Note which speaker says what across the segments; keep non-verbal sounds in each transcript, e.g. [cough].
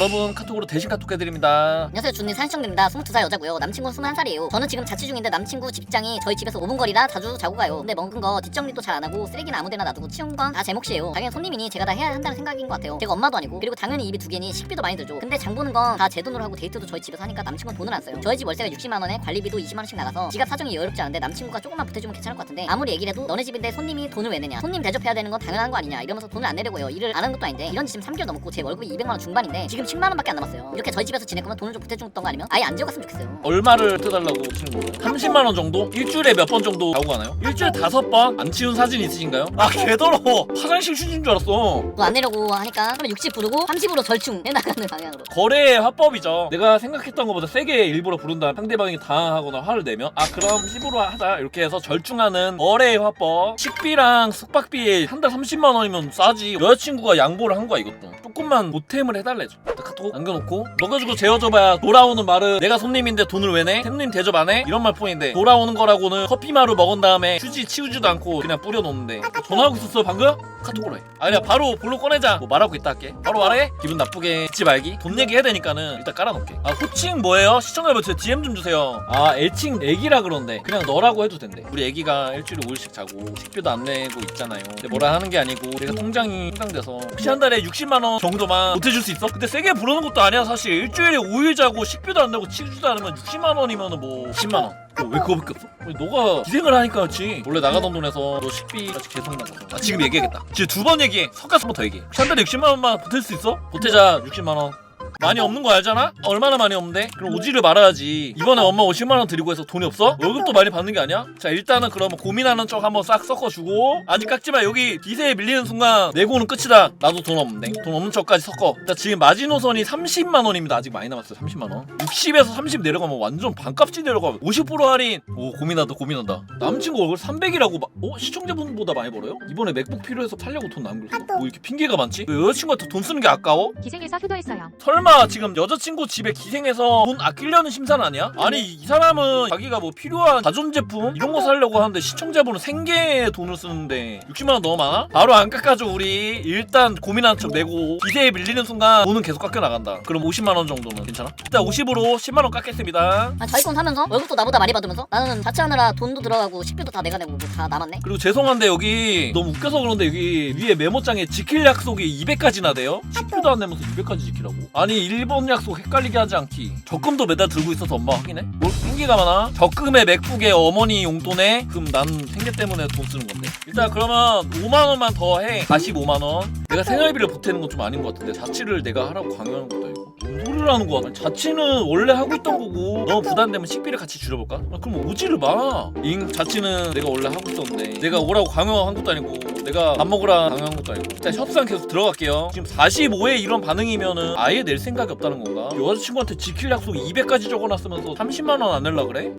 Speaker 1: 여러분 카톡으로 대신 카톡 해드립니다.
Speaker 2: 안녕하세요. 준님 산시정입니다. 22살 여자고요. 남친구 21살이에요. 저는 지금 자취 중인데 남친구 집장이 저희 집에서 5분 거리라 자주 자고 가요. 근데 먹은 거 뒷정리도 잘 안 하고 쓰레기는 아무데나 놔두고 치운 건 다 제 몫이에요. 당연히 손님이니 제가 다 해야 한다는 생각인 것 같아요. 제가 엄마도 아니고 그리고 당연히 입이 두 개니 식비도 많이 들죠. 근데 장 보는 건 다 제 돈으로 하고 데이트도 저희 집에서 하니까 남친구는 돈을 안 써요. 저희 집 월세가 60만 원에 관리비도 20만 원씩 나가서 지갑 사정이 여유롭지 않은데 남친구가 조금만 보태주면 괜찮을 것 같은데 아무리 얘기를 해도 너네 집인데 손님이 돈을 왜 내냐? 손님 대접해야 되는 건 당연한 거 아니냐? 이러면서 돈을 안 내려고 해요. 일을 안 하는 것도 아닌데 이런 지 지금 3개월 넘었고 제 월급이 200만 원 중반인데 지금 10만 원밖에 안 남았어요. 이렇게 저희 집에서 지낼 거면 돈을 좀 보태주던 거 아니면 아예 안 지어갔으면 좋겠어요.
Speaker 1: 얼마를 뜯달라고 하시는 건가요? 30만 원 정도? 일주일에 몇 번 정도 나오고 가나요? 일주일에 다섯 번? 안 치운 사진 있으신가요? 아 개더러워. 화장실 휴지인 줄 알았어.
Speaker 2: 돈 안 내려고 하니까 그러면 60 부르고 30으로 절충 [laughs] 해나가는 방향으로.
Speaker 1: 거래의 화법이죠. 내가 생각했던 것보다 세게 일부러 부른다 상대방이 당하거나 화를 내면 아 그럼 10으로 하자. 이렇게 해서 절충하는 거래의 화법. 식비랑 숙박비 한 달 30만 원이면 싸지. 여자친구가 양보를 한 거야 이것도. 조금만 보탬을 해달래죠 카톡 남겨놓고 넣어가지고 재워줘봐야 돌아오는 말은 내가 손님인데 돈을 왜 내? 손님 대접 안 해? 이런 말뿐인데 돌아오는 거라고는 커피마루 먹은 다음에 휴지 치우지도 않고 그냥 뿌려놓는데 전화하고 있었어 방금? 카톡으로 해 아니야 바로 볼로 꺼내자 뭐 말하고 있다 할게 바로 말해 기분 나쁘게 듣지 말기 돈 얘기 해야 되니까는 일단 깔아놓게 아 호칭 뭐예요? 시청자분 제 DM 좀 주세요 아 애칭 애기라 그러는데 그냥 너라고 해도 된대 우리 애기가 일주일에 5일씩 자고 식비도 안 내고 있잖아요 근데 뭐라 하는 게 아니고 내가 통장이 해당돼서 혹시 한 달에 60만원 정도만 보태줄 수 있어? 근데 세게 부르는 것도 아니야 사실. 일주일에 5일 자고 식비도 안 내고 치우지도 않으면 60만 원이면 은 뭐. 10만 원. 왜 그거밖에 없어? 너가 기생을 하니까 그렇지. 원래 나가던 돈에서 너 식비까지 계속 나가서 아 지금 얘기하겠다. 지금 두 번 얘기해. 섞어서 한번 더 얘기해. 혹시 한 달에 60만 원만 보탤 수 있어? 보태자 60만 원 많이 없는 거 알잖아? 얼마나 많이 없는데? 그럼 오지를 말아야지 이번에 엄마 50만원 드리고 해서 돈이 없어? 월급도 많이 받는 게 아니야? 자 일단은 그러면 고민하는 척 한번 싹 섞어주고 아직 깎지마 여기 기세에 밀리는 순간 내고는 끝이다 나도 돈 없는데 돈 없는 척까지 섞어 자 지금 마지노선이 30만원입니다 아직 많이 남았어요 30만원 60에서 30 내려가면 완전 반값이 내려가 50% 할인 오 고민한다 고민한다 남친구 월급 300이라고 마, 어? 시청자분보다 많이 벌어요? 이번에 맥북 필요해서 팔려고 돈 남겼어 뭐 이렇게 핑계가 많지? 왜 여자친구한테 돈 쓰는 게 아까워?
Speaker 3: 기생에서 효도했어요.
Speaker 1: 설마 지금 여자친구 집에 기생해서 돈 아끼려는 심산 아니야? 아니 이 사람은 자기가 뭐 필요한 가전 제품 이런 거 사려고 하는데 시청자분은 생계에 돈을 쓰는데 60만 원 너무 많아? 바로 안 깎아줘 우리 일단 고민한 척 내고 기세에 밀리는 순간 돈은 계속 깎여 나간다 그럼 50만 원 정도는 괜찮아? 일단 50으로 10만 원 깎겠습니다
Speaker 2: 아 저희 건 사면서 월급도 나보다 많이 받으면서 나는 자취하느라 돈도 들어가고 식비도 다 내가 내고 뭐다 남았네
Speaker 1: 그리고 죄송한데 여기 너무 웃겨서 그런데 여기 위에 메모장에 지킬 약속이 200까지나 돼요? 식비도 안 내면서 200까지 지키라고 아니 일본 약속 헷갈리게 하지 않기 적금도 매달 들고 있어서 엄마 확인해? 뭘 생기가 많아? 적금에 맥북에 어머니 용돈에 그럼 난 생계 때문에 돈 쓰는 건데 일단 그러면 5만원만 더해 45만원 내가 생활비를 보태는 건 좀 아닌 것 같은데 자취를 내가 하라고 강요하는 것도 아니고 뭔 소리를 하는 거야 자취는 원래 하고 있던 거고 너무 부담되면 식비를 같이 줄여볼까? 아, 그럼 오지를 마 잉 자취는 내가 원래 하고 있었는데 내가 오라고 강요한 것도 아니고 내가 밥 먹으라 강요한 것도 아니고 일단 협상 계속 들어갈게요 지금 45에 이런 반응이면은 아예 낼 생각이 없다는 건가? 여자친구한테 지킬 약속 200까지 적어놨으면서 30만 원 안 낼라 그래?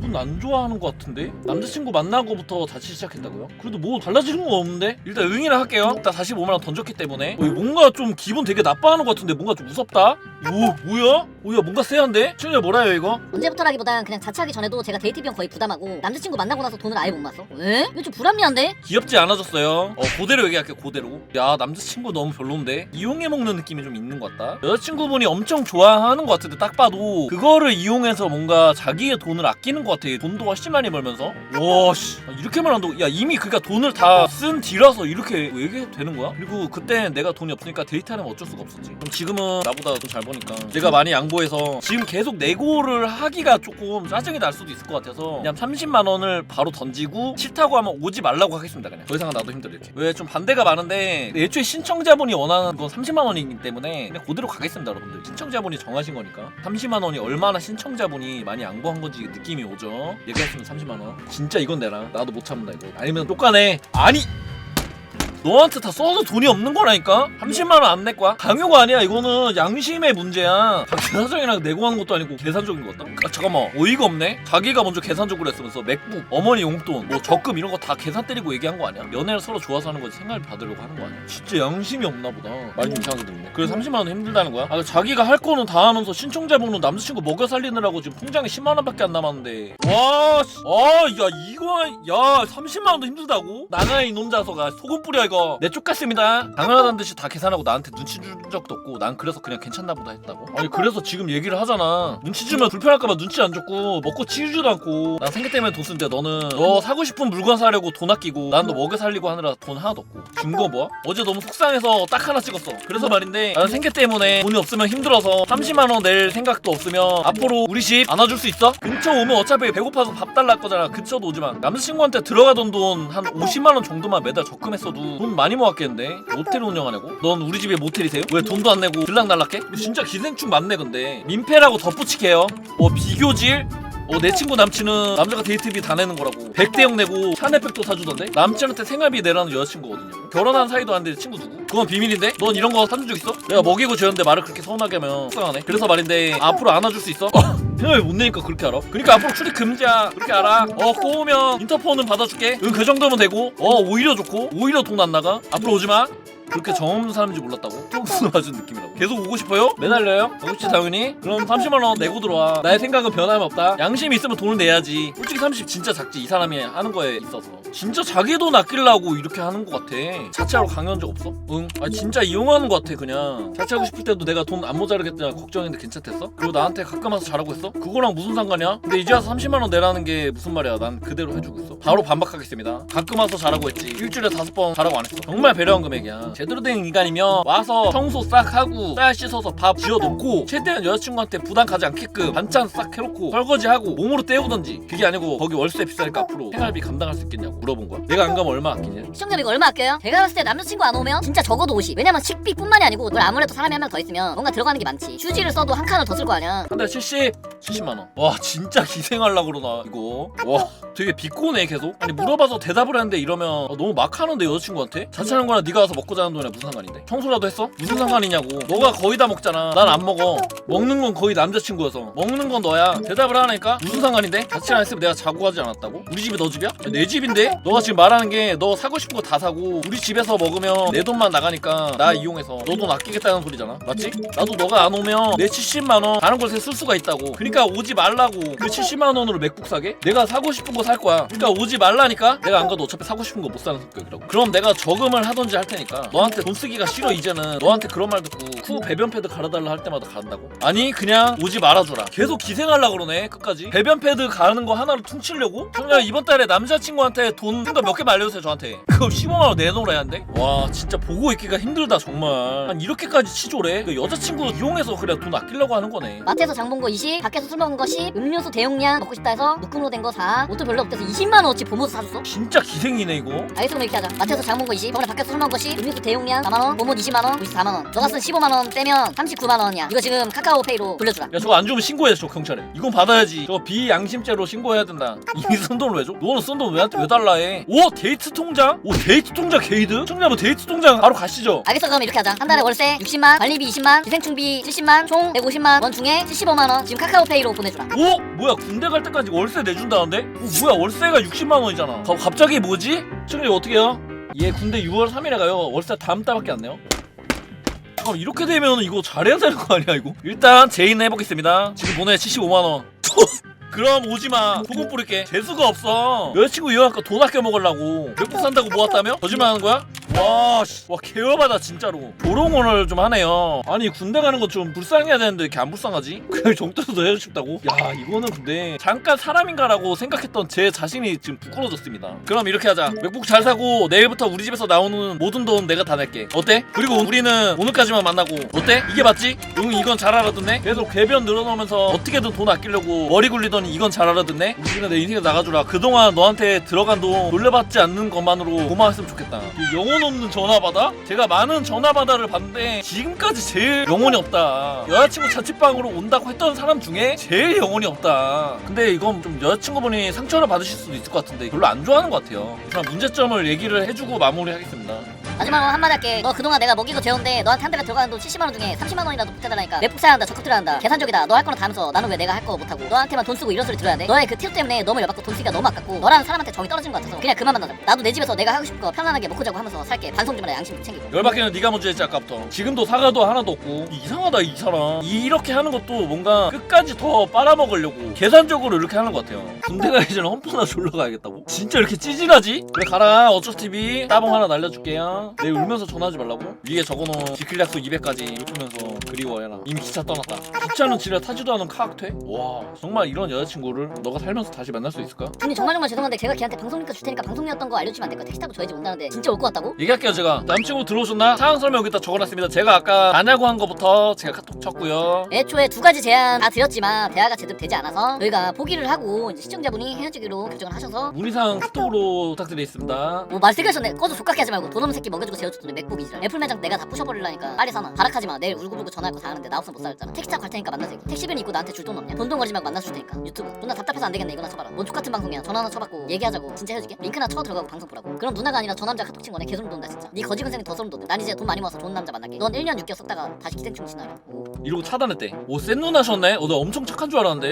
Speaker 1: 좀 기분 안 좋아하는 것 같은데? 남자친구 만나고부터 자취 시작했다고요? 그래도 뭐 달라지는 건 없는데? 일단 응이를 할게요 일단 45만원 던졌기 때문에 어, 이거 뭔가 좀 기분 되게 나빠하는 것 같은데 뭔가 좀 무섭다? 오 뭐야? 오야 뭔가 쎄한데? 친구야 뭐라요 이거?
Speaker 2: 언제부터라기보단 그냥 자취하기 전에도 제가 데이트 비용 거의 부담하고 남자친구 만나고 나서 돈을 아예 못 봤어 왜? 이거 좀 불합리한데?
Speaker 1: 귀엽지 않아졌어요. 어, 그대로 얘기할게, 그대로. 야, 남자친구 너무 별론데? 이용해 먹는 느낌이 좀 있는 것 같다. 여자친구분이 엄청 좋아하는 것 같은데, 딱 봐도. 그거를 이용해서 뭔가 자기의 돈을 아끼는 것 같아. 돈도 훨씬 많이 벌면서. 와, 씨. 아, 이렇게만 한다고. 야, 이미 그니까 돈을 다 쓴 뒤라서 이렇게 왜 되는 거야? 그리고 그때 내가 돈이 없으니까 데이트하면 어쩔 수가 없었지. 그럼 지금은 나보다 돈 잘 버니까. 내가 많이 양보해서 지금 계속 내고를 하기가 조금 짜증이 날 수도 있을 것 같아서 그냥 30만 원을 바로 던지고 싫다고 하면 오지 말라고 하겠습니다 그냥 더 이상은 나도 힘들어 이렇게 왜 좀 반대가 많은데 애초에 신청자분이 원하는 건 30만 원이기 때문에 그냥 그대로 가겠습니다 여러분들 신청자분이 정하신 거니까 30만 원이 얼마나 신청자분이 많이 양보한 건지 느낌이 오 죠. 얘기했으면 30만원. 진짜 이건 내라 나도 못 참는다 이거. 아니면 똑가네. 아니 너한테 다 써서 돈이 없는 거라니까? 30만원 안 낼 거야? 강요가 아니야 이거는 양심의 문제야 다 계산적이랑 내고 하는 것도 아니고 계산적인 거 같다? 아 잠깐만 어이가 없네 자기가 먼저 계산적으로 했으면서 맥북 어머니 용돈 뭐 적금 이런 거 다 계산 때리고 얘기한 거 아니야? 연애를 서로 좋아서 하는 거지 생활 받으려고 하는 거 아니야? 진짜 양심이 없나 보다 좀 이상하게 들리네 그래서 30만원 힘들다는 거야? 아 자기가 할 거는 다 하면서 신청자분은 남자친구 먹여 살리느라고 지금 통장에 10만원밖에 안 남았는데 와 씨. 아, 야 이거 야 30만원도 힘들다고? 나가 이놈 자서가 소금 뿌려야겠다 이거 내 쪽 같습니다. 당연하다는 듯이 다 계산하고 나한테 눈치 준 적도 없고 난 그래서 그냥 괜찮나 보다 했다고. 아니 그래서 지금 얘기를 하잖아. 눈치 주면 불편할까봐 눈치 안 줬고 먹고 치우지도 않고. 난 생계 때문에 돈 쓰는데 너는 너 사고 싶은 물건 사려고 돈 아끼고 난 너 먹여 살리고 하느라 돈 하나도 없고. 준 거 뭐야? 어제 너무 속상해서 딱 하나 찍었어. 그래서 말인데 나는 생계 때문에 돈이 없으면 힘들어서 30만원 낼 생각도 없으면 앞으로 우리 집 안아줄 수 있어? 근처 오면 어차피 배고파서 밥 달라 할 거잖아. 근처도 오지마 남자친구한테 들어가던 돈 한 50만원 정도만 매달 적금했어도 돈 많이 모았겠는데 모텔 운영하냐고? 넌 우리 집에 모텔이세요? 왜 돈도 안 내고 들락날락해? 진짜 기생충 맞네 근데 민폐라고 덧붙이게요 뭐 비교질? 어, 내 친구 남친은 남자가 데이트비 다 내는 거라고 100대 0 내고 샤넬백도 사주던데 남친한테 생활비 내라는 여자친구거든요 결혼한 사이도 아닌데 친구 누구? 그건 비밀인데? 넌 이런 거 사준 적 있어? 내가 먹이고 재웠는데 말을 그렇게 서운하게 하면 속상하네 그래서 말인데 앞으로 안아줄 수 있어? [laughs] 생활비 못 내니까 그렇게 알아. 그러니까 앞으로 출입 금지야. 그렇게 알아. 어 꼬우면 인터폰은 받아줄게. 응 그 정도면 되고. 어 오히려 좋고. 오히려 돈 안 나가. 앞으로 오지 마 그렇게 정없는 사람인지 몰랐다고? 톡스 맞은 느낌이라고? 계속 오고 싶어요? 매달려요? 그렇지 당연히. 그럼 30만원 내고 들어와. 나의 생각은 변함없다. 양심이 있으면 돈을 내야지. 솔직히 30 진짜 작지. 이 사람이 하는 거에 있어서. 진짜 자기 돈 아끼려고 이렇게 하는 거 같아. 자취하러 강요한 적 없어? 응. 아 진짜 이용하는 거 같아 그냥. 자취하고 싶을 때도 내가 돈 안 모자르겠다 걱정했는데 괜찮댔어? 그리고 나한테 가끔 와서 잘하고 있어? 그거랑 무슨 상관이야? 근데 이제 와서 30만원 내라는 게 무슨 말이야? 난 그대로 해주고 있어. 바로 반박하겠습니다. 가끔 와서 잘하고 했지. 일주일에 다섯 번 잘하고 안 했어. 정말 배려한 금액이야 제대로 된 인간이면 와서 청소 싹 하고 쌀 씻어서 밥 지어놓고 최대한 여자친구한테 부담 가지 않게끔 반찬 싹 해놓고 설거지하고 몸으로 때우던지 그게 아니고 거기 월세 비싸니까 앞으로 생활비 감당할 수 있겠냐고 물어본 거야 내가 안 가면 얼마 아끼냐
Speaker 2: 시청자님 이거 얼마 아껴요? 제가 봤을 때 남자친구 안 오면 진짜 적어도 50 왜냐면 식비뿐만이 아니고 널 아무래도 사람이 한 명 더 있으면 뭔가 들어가는 게 많지 휴지를 써도 한 칸을 더 쓸 거 아니야
Speaker 1: 한 달에 70? 70만원. 와 진짜 희생하려고 그러나 이거? 와 되게 비꼬네 계속? 아니 물어봐서 대답을 하는데 이러면 어, 너무 막 하는데 여자친구한테? 자취하는 거나 네가 와서 먹고 자는 돈에 무슨 상관인데? 청소라도 했어? 무슨 상관이냐고. 너가 거의 다 먹잖아. 난 안 먹어. 먹는 건 거의 남자친구여서. 먹는 건 너야. 대답을 하니까? 무슨 상관인데? 자취 안 했으면 내가 자고 가지 않았다고? 우리 집이 너 집이야? 내 집인데? 너가 지금 말하는 게 너 사고 싶은 거 다 사고 우리 집에서 먹으면 내 돈만 나가니까 나 이용해서 너 돈 아끼겠다는 소리잖아. 맞지? 나도 너가 안 오면 내 70만원 다른 곳에 쓸 수가 있다고. 그 러니까 오지 말라고. 그 70만 원으로 맥북 사게? 내가 사고 싶은 거 살 거야. 그러니까 오지 말라니까? 내가 안 가도 어차피 사고 싶은 거 못 사는 성격이라고. 그럼 내가 저금을 하던지 할 테니까 너한테 돈 쓰기가 싫어 이제는. 너한테 그런 말 듣고 후 배변 패드 갈아달라 할 때마다 간다고? 아니 그냥 오지 말아줘라. 계속 기생하려 그러네 끝까지. 배변 패드 가는 거 하나로 퉁치려고? 그냥 이번 달에 남자친구한테 돈쓴거몇개 말려주세요 저한테. 그거 15만 원 내놓으라 한대? 와 진짜 보고 있기가 힘들다 정말. 한 이렇게까지 치졸해? 그 여자친구 이용해서 그래 돈 아끼려고 하는 거네.
Speaker 2: 마트에서 장본거 20, 밖에 서 술 먹은 거 10, 음료수 대용량 먹고 싶다 해서 묶음으로 된 거 4, 옷도 별로 없대서 20만 원어치 보모도 사줬어?
Speaker 1: 진짜 기생이네 이거
Speaker 2: 알겠으면 이렇게 하자. 마트에서 장본 거 20, 저번에 밖에서 술 먹은 거 10, 음료수 대용량 4만 원, 보모 20만 원, 우리 4만 원. 너가 쓴 15만 원 떼면 39만 원이야. 이거 지금 카카오페이로 돌려주라.
Speaker 1: 야 저거 안 주면 신고해 저 경찰에 이건 받아야지 저거 비양심죄로 신고해야 된다 이 쓴 돈을 왜 줘? 너는 쓴 돈 왜 왜 달라 해? 오 데이트 통장? 오 데이트 통장 게이드? 청자분 데이트 통장 바로 가시죠
Speaker 2: 알겠어 그럼 이렇게 하자. 한 달에 월세 60만, 관리비 20만, 기생충비 70만, 총 150만 원 중에 75만 원 지금 카카오 페이로 보내주라.
Speaker 1: 오 뭐야 군대 갈 때까지 월세 내준다는데? 오, 뭐야 월세가 60만 원이잖아 가, 갑자기 뭐지? 청자 어떻게 해요? 얘 군대 6월 3일에 가요 월세 다음 달밖에 안 내요 잠깐 이렇게 되면 이거 잘해야 되는 거 아니야 이거? 일단 제인 해보겠습니다 지금 보내 75만 원 [laughs] 그럼 오지마 소금 뿌릴게 재수가 없어 여자친구 이혼할까 돈 아껴 먹으려고 몇국 산다고 모았다며? 거짓말 하는 거야? 와, 씨. 와 개어바다 진짜로 조롱을 좀 하네요 아니 군대 가는 거 좀 불쌍해야 되는데 왜 이렇게 안 불쌍하지? [laughs] 그냥 정도도 해주고 싶다고? 야 이거는 근데 잠깐 사람인가라고 생각했던 제 자신이 지금 부끄러졌습니다 그럼 이렇게 하자 맥북 잘 사고 내일부터 우리 집에서 나오는 모든 돈 내가 다 낼게 어때? 그리고 우리는 오늘까지만 만나고 어때? 이게 맞지? 응 이건 잘 알아듣네 계속 궤변 늘어놓으면서 어떻게든 돈 아끼려고 머리 굴리더니 이건 잘 알아듣네 우리는 내 인생에 나가주라 그동안 너한테 들어간 돈 돌려받지 않는 것만으로 고마웠으면 좋겠다 이 영혼 없는 전화받아? 제가 많은 전화받아를 봤는데 지금까지 제일 영혼이 없다. 여자친구 자취방으로 온다고 했던 사람 중에 제일 영혼이 없다. 근데 이건 좀 여자친구분이 상처를 받으실 수도 있을 것 같은데 별로 안 좋아하는 것 같아요. 그럼 문제점을 얘기를 해주고 마무리하겠습니다
Speaker 2: 마지막으로 한마디 할게. 너 그동안 내가 먹이고 재웠는데 너한테 한 달에 들어가는 돈 70만원 중에 30만원이라도 보태달라니까. 내 복사한다. 적극 들어간다. 계산적이다. 너 할 거는 다 하면서 나는 왜 내가 할 거 못하고 너한테만 돈 쓰고 이런 소리 들어야 돼? 너의 그 티도 때문에 너무 열받고 돈 쓰기가 너무 아깝고 너라는 사람한테 정이 떨어진 것 같아서 그냥 그만 만나자고 나도 내 집에서 내가 하고 싶은 거 편안하게 먹고 자고 하면서 살게. 반성 좀 해라. 양심 좀 챙기고.
Speaker 1: 열받게는 네가 먼저 했지 아까부터. 지금도 사과도 하나도 없고. 이상하다 이 사람. 이렇게 하는 것도 뭔가 끝까지 더 빨아먹으려고 계산적으로 이렇게 하는 것 같아요. 군대 가기 전에 험프나 졸러 가야겠다고? 진짜 이렇게 찌질하지? 그래 가라. 어쩌TV 따봉 하나 날려줄게요 내일 울면서 전화하지 말라고? 위에 적어놓은 지킬 약속 200까지 읊으면서 그리워해라 이미 기차 떠났다 기차는 지뢰 타지도 않은 카학퇴? 와 정말 이런 여자친구를 너가 살면서 다시 만날 수 있을까?
Speaker 2: 주님 정말 정말 죄송한데 제가 걔한테 방송 링크 줄 테니까 방송이었던 거 알려주면 안 될까요? 택시 타고 저희 집 온다는데 진짜 올 것 같다고?
Speaker 1: 얘기할게요 제가 남친구 들어오셨나? 상황 설명 여기다 적어놨습니다 제가 아까 가냐고 한 거부터 제가 카톡 쳤고요
Speaker 2: 애초에 두 가지 제안 다 드렸지만 대화가 제대로 되지 않아서 저희가 포기를 하고 이제 시청자분이 헤어지기로 결정을 하셔서
Speaker 1: 문의사항 카톡으로 부탁드리겠습니다
Speaker 2: 뭐 말 세게 하셨네 꺼져 족같게 하지 말고 돈 없는 새끼 먹 여주고 재워줬더니 맥북 이지라 애플 매장 내가 다 부셔버리려니까 빨리 사놔. 발악하지 마. 내일 울고불고 전화할 거 다 하는데 나 없으면 못 살았잖아. 택시 타고 갈 테니까 만나자 새끼 택시비는 있고 나한테 줄 돈 없냐. 돈돈거리지 말고 만나줄 테니까. 유튜브. 누나 답답해서 안 되겠네. 이거나 쳐봐라. 뭔 족 같은 방송이야. 전화 하나 쳐받고 얘기하자고. 진짜 헤어지게? 링크나 쳐 들어가고 방송 보라고. 그럼 누나가 아니라 저 남자 카톡 친 거네. 개소름 돋는다 진짜. 네 거지 근생이 더 소름 돋네. 난 이제 돈 많이 모아서 좋은 남자 만날게. 넌 1년 6개월 썼다가 다시 기생충 신화래 오.
Speaker 1: 이러고 차단했대. 오 센 누나셨네? 어, 나 엄청 착한 줄 알았는데